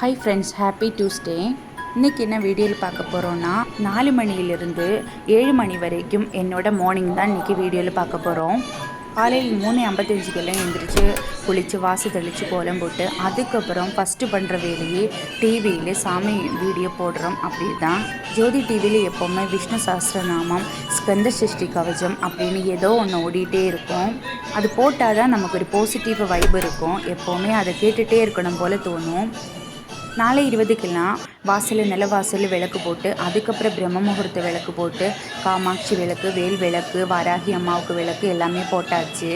Hi friends happy Tuesday இன்றைக்கி என்ன வீடியோவில் பார்க்க போகிறோன்னா நாலு மணியிலிருந்து ஏழு மணி வரைக்கும் என்னோட மார்னிங் தான் இன்றைக்கி வீடியோவில் பார்க்க போகிறோம் காலையில் மூணு ஐம்பத்தஞ்சுக்கெல்லாம் எழுந்திரிச்சு குளித்து வாசு தெளித்து கோலம் போட்டு அதுக்கப்புறம் ஃபஸ்ட்டு பண்ணுற வேலையே டிவியில் சாமி வீடியோ போடுறோம். அப்படி தான் ஜோதி டிவியில் எப்போவுமே விஷ்ணு சஹஸ்ரநாமம் ஸ்கந்த சிருஷ்டி கவசம் அப்படின்னு ஏதோ ஒன்று ஓடிட்டே இருக்கும். அது போட்டால் தான் நமக்கு ஒரு பாசிட்டிவ் வைப் இருக்கும். எப்போவுமே அதை கேட்டுகிட்டே இருக்கணும் போல் தோணும். நாளை இருபதுக்கெல்லாம் வாசல் நில வாசல் விளக்கு போட்டு அதுக்கப்புறம் பிரம்ம முகூர்த்த விளக்கு போட்டு காமாட்சி விளக்கு வேல் விளக்கு வாராகி அம்மாவுக்கு விளக்கு எல்லாமே போட்டாச்சு.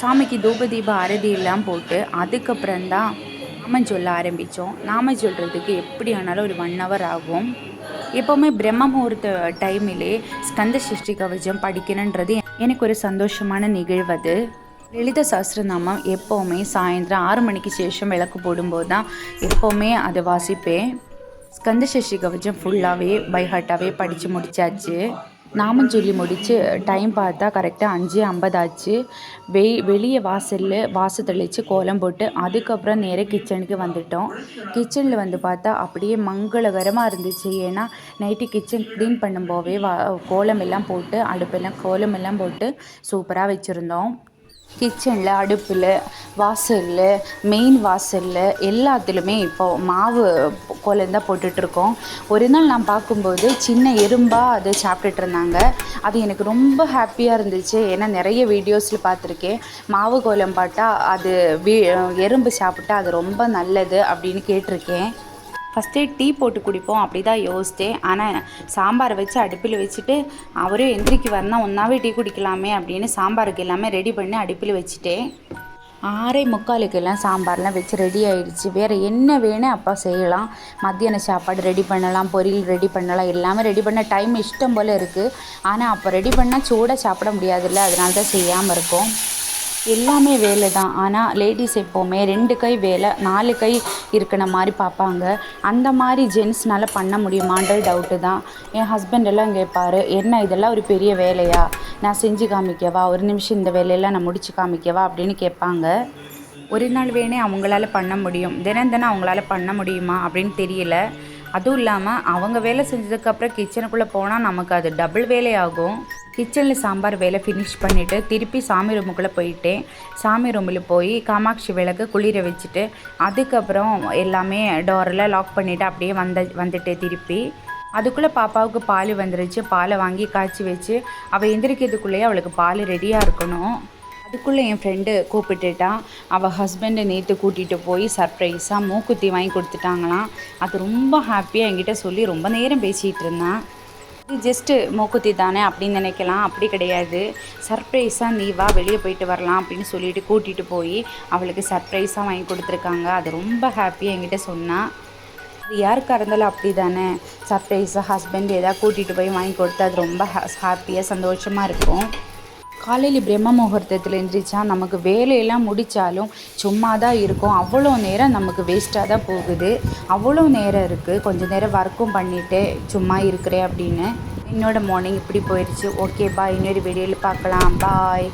சாமிக்கு தூப தீப ஆரதி எல்லாம் போட்டு அதுக்கப்புறம் தான் நாமம் சொல்ல ஆரம்பித்தோம் நாம சொல்கிறதுக்கு எப்படி ஆனாலும் ஒரு ஒன் ஹவர் ஆகும். எப்போவுமே பிரம்ம முகூர்த்த டைமிலே ஸ்கந்த சிருஷ்டி கவச்சம் படிக்கணுன்றது எனக்கு ஒரு சந்தோஷமான நிகழ்வு அது. லலித சாஸ்திரநாமம் எப்போவுமே சாயந்தரம் ஆறு மணிக்கு சேஷம் விளக்கு போடும்போது தான் எப்போவுமே அதை வாசிப்பேன் ஸ்கந்தசஷி கவச்சம் ஃபுல்லாகவே பைஹாட்டாகவே படித்து முடித்தாச்சு நாமம் சொல்லி முடித்து டைம் பார்த்தா கரெக்டாக அஞ்சு ஐம்பதாச்சு வெ வெளியே வாசலில் வாசல் தெளித்து கோலம் போட்டு அதுக்கப்புறம் நேராக கிச்சனுக்கு வந்துட்டோம். கிச்சனில் வந்து பார்த்தா அப்படியே மங்களகரமாக இருந்துச்சு. ஏன்னா நைட்டு கிச்சன் க்ளீன் பண்ணும்போதே வா கோலம் எல்லாம் போட்டு அடுப்பெல்லாம் கோலம் எல்லாம் போட்டு சூப்பராக வச்சுருந்தோம். கிச்சனில் அடுப்பில் வாசலில் மெயின் வாசலில் எல்லாத்துலேயுமே இப்போது மாவு கோலம் போட்டுட்ருக்கோம். ஒரு நாள் நான் பார்க்கும்போது சின்ன எறும்பாக அதை சாப்பிட்டுட்டு இருந்தாங்க அது எனக்கு ரொம்ப ஹாப்பியாக இருந்துச்சு. ஏன்னா நிறைய வீடியோஸில் பார்த்துருக்கேன். மாவு கோலம் பார்த்தா அது வீ எறும்பு சாப்பிட்டா அது ரொம்ப நல்லது அப்படின்னு கேட்டிருக்கேன். ஃபஸ்ட்டே டீ போட்டு குடிப்போம். அப்படி தான் யோசித்தேன். ஆனால் சாம்பாரை வச்சு அடுப்பில் வச்சுட்டு அவரே எந்திரிக்கு வரணும் ஒன்றாவே டீ குடிக்கலாமே அப்படின்னு சாம்பாருக்கு எல்லாமே ரெடி பண்ணி அடுப்பில் வச்சுட்டேன். ஆறே முக்காலுக்கெல்லாம் சாம்பார்லாம் வச்சு ரெடி ஆகிடுச்சு வேறு என்ன வேணும் அப்போ செய்யலாம். மத்தியான சாப்பாடு ரெடி பண்ணலாம். பொரியல் ரெடி பண்ணலாம். எல்லாமே ரெடி பண்ண டைம் இஷ்டம் போல் இருக்குது ஆனால் அப்போ ரெடி பண்ணால் சூடாக சாப்பிட முடியாதுல்ல. அதனால தான் செய்யாமல் இருக்கோம். எல்லாமே வேலை தான் ஆனால் லேடிஸ் எப்போவுமே ரெண்டு கை வேலை நாலு கை இருக்கிற மாதிரி பார்ப்பாங்க. அந்த மாதிரி ஜென்ஸ்னால் பண்ண முடியுமான்ற டவுட்டு தான். என் ஹஸ்பண்ட் எல்லாம் கேட்பாரு என்ன இதெல்லாம் ஒரு பெரிய வேலையா? நான் செஞ்சு காமிக்கவா? ஒரு நிமிஷம் இந்த வேலையெல்லாம் நான் முடிச்சு காமிக்கவா? அப்படின்னு கேட்பாங்க. ஒரு நாள் வேணே அவங்களால பண்ண முடியும். தினம் தினம் அவங்களால பண்ண முடியுமா? அப்படின்னு தெரியல. அதுவும் இல்லாமல் அவங்க வேலை செஞ்சதுக்கப்புறம் கிச்சனுக்குள்ளே போனால் நமக்கு அது டபுள் வேலையாகும். கிச்சனில் சாம்பார் வேலை ஃபினிஷ் பண்ணிவிட்டு திருப்பி சாமி ரூமுக்குள்ளே போயிட்டேன் சாமி ரூமில் போய் காமாட்சி விளக்கு குளிர வச்சுட்டு அதுக்கப்புறம் எல்லாமே டோரெல்லாம் லாக் பண்ணிவிட்டு அப்படியே வந்த வந்துட்டேன் திருப்பி. அதுக்குள்ளே பாப்பாவுக்கு பால் வந்துருச்சு. பாலை வாங்கி காய்ச்சி வச்சு அவள் எந்திரிக்கிறதுக்குள்ளேயே அவளுக்கு பால் ரெடியாக இருக்கணும். அதுக்குள்ளே என் ஃப்ரெண்டு கூப்பிட்டுட்டான் அவள் ஹஸ்பண்டை நேற்று கூட்டிகிட்டு போய் சர்ப்ரைஸாக மூக்குத்தி வாங்கி கொடுத்துட்டாங்களாம். அது ரொம்ப ஹாப்பியாக என்கிட்ட சொல்லி ரொம்ப நேரம் பேசிகிட்டு இருந்தான். இது ஜஸ்ட்டு மூக்குத்தி தானே அப்படின்னு நினைக்கலாம். அப்படி கிடையாது. சர்ப்ரைஸாக நீ வா வெளியே போயிட்டு வரலாம் அப்படின்னு சொல்லிட்டு கூட்டிகிட்டு போய் அவளுக்கு சர்ப்ரைஸாக வாங்கி கொடுத்துருக்காங்க. அது ரொம்ப ஹாப்பியாக என்கிட்ட சொன்னால் அது யாருக்காக இருந்தாலும் அப்படி தானே சர்ப்ரைஸாக ஹஸ்பண்ட் எதாவது கூட்டிகிட்டு போய் வாங்கி கொடுத்து அது ரொம்ப ஹாப்பியாக சந்தோஷமாக இருக்கும். காலையில் பிரம்ம முகூர்த்தத்தில் எழுந்திரிச்சா நமக்கு வேலையெல்லாம் முடித்தாலும் சும்மா தான் இருக்கும். அவ்வளோ நேரம் நமக்கு வேஸ்ட்டாக தான் போகுது. அவ்வளோ நேரம் இருக்குது கொஞ்சம் நேரம் ஒர்க்கும் பண்ணிவிட்டு சும்மா இருக்கிறேன் அப்படின்னு. என்னோடய மார்னிங் இப்படி போயிடுச்சு ஓகே பாய் இன்னொரு வீடியோவில் பார்க்கலாம். பாய்